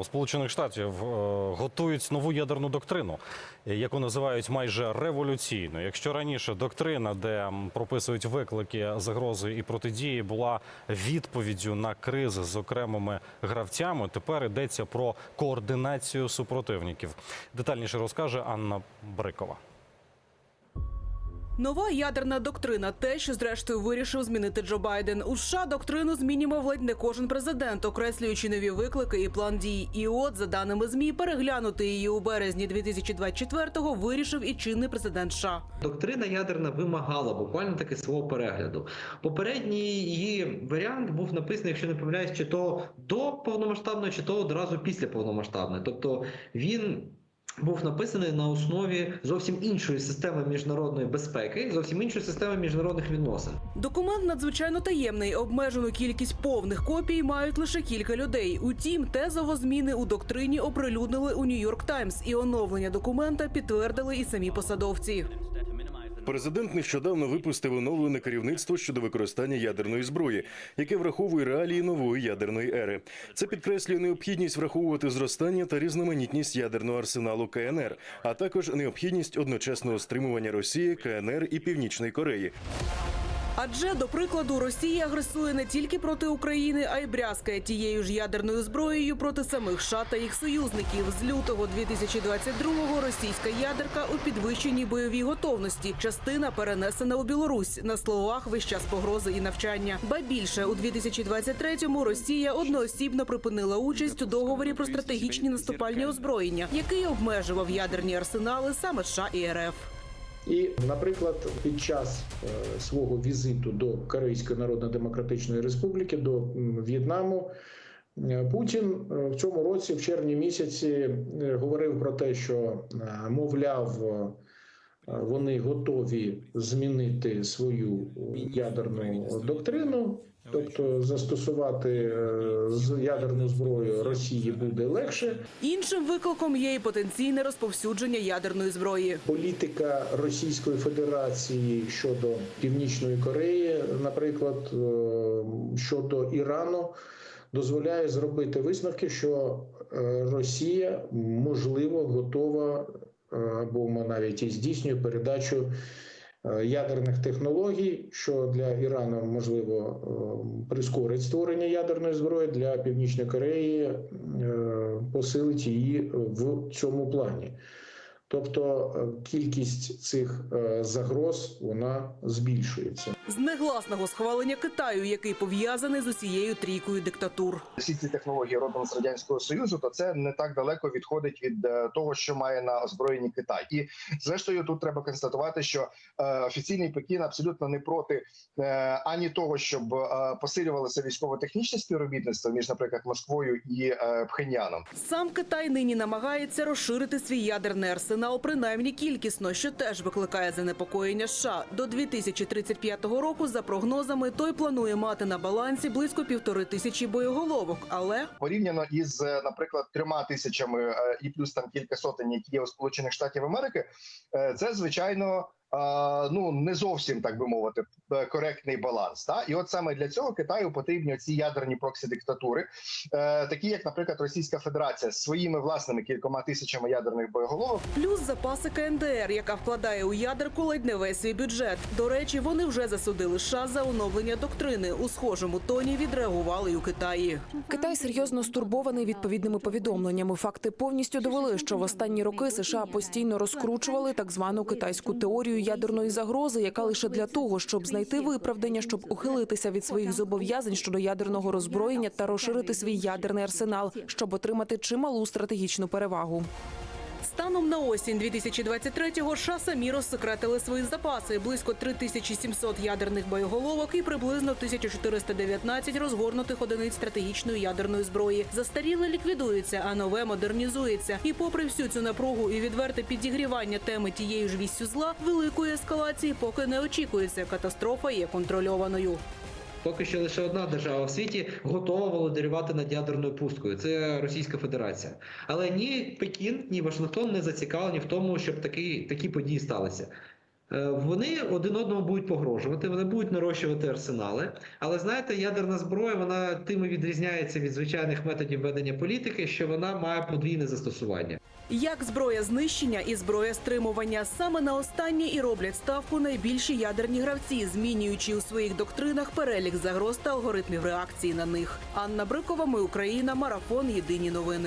У Сполучених Штатів е, готують нову ядерну доктрину, яку називають майже революційною. Якщо раніше доктрина, де прописують виклики, загрози і протидії, була відповіддю на кризи з окремими гравцями, тепер йдеться про координацію супротивників. Детальніше розкаже Анна Брикова. Нова ядерна доктрина те, що зрештою вирішив змінити Джо Байден. У США доктрину змінював ледь не кожен президент, окреслюючи нові виклики і план дій. І от, за даними змі, переглянути її у березні 2024-го вирішив і чинний президент США. Доктрина ядерна вимагала буквально таки свого перегляду. Попередній її варіант був написаний, якщо не помиляюсь, чи то до повномасштабної, чи то одразу після повномасштабної. Тобто він. Був написаний на основі зовсім іншої системи міжнародної безпеки, зовсім іншої системи міжнародних відносин. Документ надзвичайно таємний. Обмежену кількість повних копій мають лише кілька людей. Утім, тезово зміни у доктрині оприлюднили у Нью-Йорк Таймс, і оновлення документа підтвердили і самі посадовці. Президент нещодавно випустив оновлене керівництво щодо використання ядерної зброї, яке враховує реалії нової ядерної ери. Це підкреслює необхідність враховувати зростання та різноманітність ядерного арсеналу КНР, а також необхідність одночасного стримування Росії, КНР і Північної Кореї. Адже до прикладу Росія агресує не тільки проти України, а й брязкає тією ж ядерною зброєю проти самих США та їх союзників. З лютого 2022-го російська ядерка у підвищеній бойовій готовності. Частина перенесена у Білорусь. На словах весь час погрози і навчання. Ба більше у 2023-му Росія одноосібно припинила участь у договорі про стратегічні наступальні озброєння, який обмежував ядерні арсенали саме США і РФ. І, наприклад, під час е, свого візиту до Корейської Народно-Демократичної Республіки, до В'єтнаму, е, Путін е, в цьому році, в червні місяці, говорив про те, що, мовляв, вони готові змінити свою ядерну доктрину, тобто застосувати е, з- ядерну зброю Росії буде легше. Іншим викликом є і потенційне розповсюдження ядерної зброї. Політика Російської Федерації щодо Північної Кореї, наприклад, е, щодо Ірану, дозволяє зробити висновки, що е, Росія можливо готова е, ми навіть і здійснює передачу. е, Ядерних технологій, що для Ірану можливо е, прискорить створення ядерної зброї для Північної Кореї, посилить її в цьому плані. Тобто е, кількість цих е, загроз вона збільшується. З негласного схвалення Китаю, який пов'язаний з усією трійкою диктатур. всі ці технології родом з радянського союзу, то це не так далеко відходить від е, того, що має на озброєнні Китай. І зрештою, тут треба констатувати, що офіційний Пекін абсолютно не проти ані того, щоб посилювалося військово-технічне співробітництво між, наприклад, Москвою і Пхеньяном. Сам Китай нині намагається розширити свій ядерний арсенал, принаймні кількісно, що теж викликає занепокоєння США. До 2035 року, за прогнозами, той планує мати на балансі близько півтори тисячі боєголовок. Але порівняно із, е, наприклад, трьома тисячами е, і плюс там кілька сотень, які є у Сполучених Штатів Америки, е, це звичайно. Ну не зовсім так би мовити е, коректний баланс. Та і от саме для цього Китаю потрібні ці ядерні проксі диктатури, е, такі як, наприклад, Російська Федерація з своїми власними кількома тисячами ядерних боєголовок. плюс запаси КНДР, яка вкладає у ядерку ледь не весь свій бюджет. До речі, вони вже засудили США за оновлення доктрини. У схожому тоні відреагували й у Китаї. Китай серйозно стурбований відповідними повідомленнями. Факти повністю довели, що в останні роки США постійно розкручували так звану китайську теорію ядерної загрози, яка лише для того, щоб знайти виправдання, щоб ухилитися від своїх зобов'язань щодо ядерного роззброєння та розширити свій ядерний арсенал, щоб отримати чималу стратегічну перевагу. Станом на осінь 2023-го США самі розсекретили свої запаси близько 3700 ядерних боєголовок і приблизно 1419 розгорнутих одиниць стратегічної ядерної зброї. Застаріле ліквідується, а нове модернізується. І попри всю цю напругу і відверте підігрівання теми тією ж віссю зла, великої ескалації поки не очікується. Катастрофа є контрольованою. Поки що лише одна держава в світі готова володарювати над ядерною пусткою. Це Російська Федерація. Але ні Пекін, ні Вашингтон не зацікавлені в тому, щоб такі, такі події сталися. Е, Вони один одному будуть погрожувати, вони будуть нарощувати арсенали. Але знаєте, ядерна зброя вона тим і відрізняється від звичайних методів ведення політики, що вона має подвійне застосування. Як зброя знищення і зброя стримування саме на останні і роблять ставку найбільші ядерні гравці, змінюючи у своїх доктринах перелік загроз та алгоритмів реакції на них. Анна Брикова, ми Україна, марафон. Єдині новини.